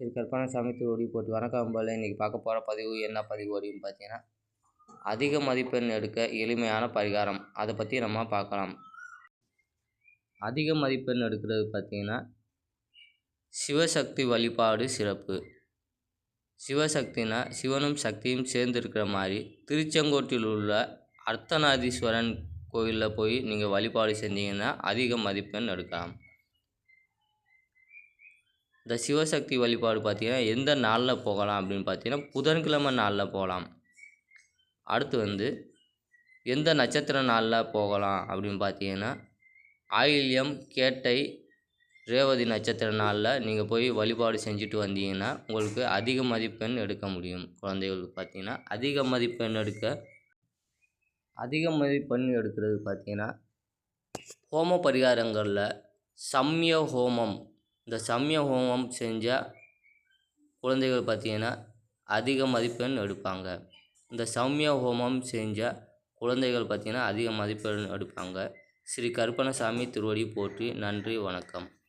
ஸ்ரீ கருப்பணசாமி திருவடி போட்டு வணக்கம் போல் இன்றைக்கி பார்க்க போகிற பதிவு என்ன பதிவு அப்படின்னு பார்த்தீங்கன்னா அதிக மதிப்பெண் எடுக்க எளிமையான பரிகாரம். அதை பற்றி நம்ம பார்க்கலாம். அதிக மதிப்பெண் எடுக்கிறது பார்த்திங்கன்னா சிவசக்தி வழிபாடு சிறப்பு. சிவசக்தினா சிவனும் சக்தியும் சேர்ந்துருக்கிற மாதிரி திருச்செங்கோட்டில் உள்ள அர்த்தநாதீஸ்வரன் கோயிலில் போய் நீங்கள் வழிபாடு செஞ்சீங்கன்னா அதிக மதிப்பெண் எடுக்கலாம். இந்த சிவசக்தி வழிபாடு பார்த்திங்கன்னா எந்த நாளில் போகலாம் அப்படின்னு பார்த்தீங்கன்னா புதன்கிழமை நாளில் போகலாம். அடுத்து வந்து எந்த நட்சத்திர நாளில் போகலாம் அப்படின்னு பார்த்தீங்கன்னா ஆயில்யம் கேட்டை ரேவதி நட்சத்திர நாளில் நீங்கள் போய் வழிபாடு செஞ்சுட்டு வந்தீங்கன்னா உங்களுக்கு அதிக மதிப்பெண் எடுக்க முடியும். குழந்தைகளுக்கு பார்த்தீங்கன்னா அதிக மதிப்பெண் எடுக்க அதிக மதிப்பெண் எடுக்கிறது பார்த்தீங்கன்னா ஹோம பரிகாரங்களில் சம்ய ஹோமம் இந்த சமய ஹோமம் செஞ்சால் குழந்தைகள் பார்த்திங்கன்னா அதிக மதிப்பெண் எடுப்பாங்க. இந்த சம்ய ஹோமம் செஞ்சால் குழந்தைகள் பார்த்திங்கன்னா அதிக மதிப்பெண் எடுப்பாங்க. ஸ்ரீ கருப்பணசாமி திருவடி போற்றி நன்றி வணக்கம்.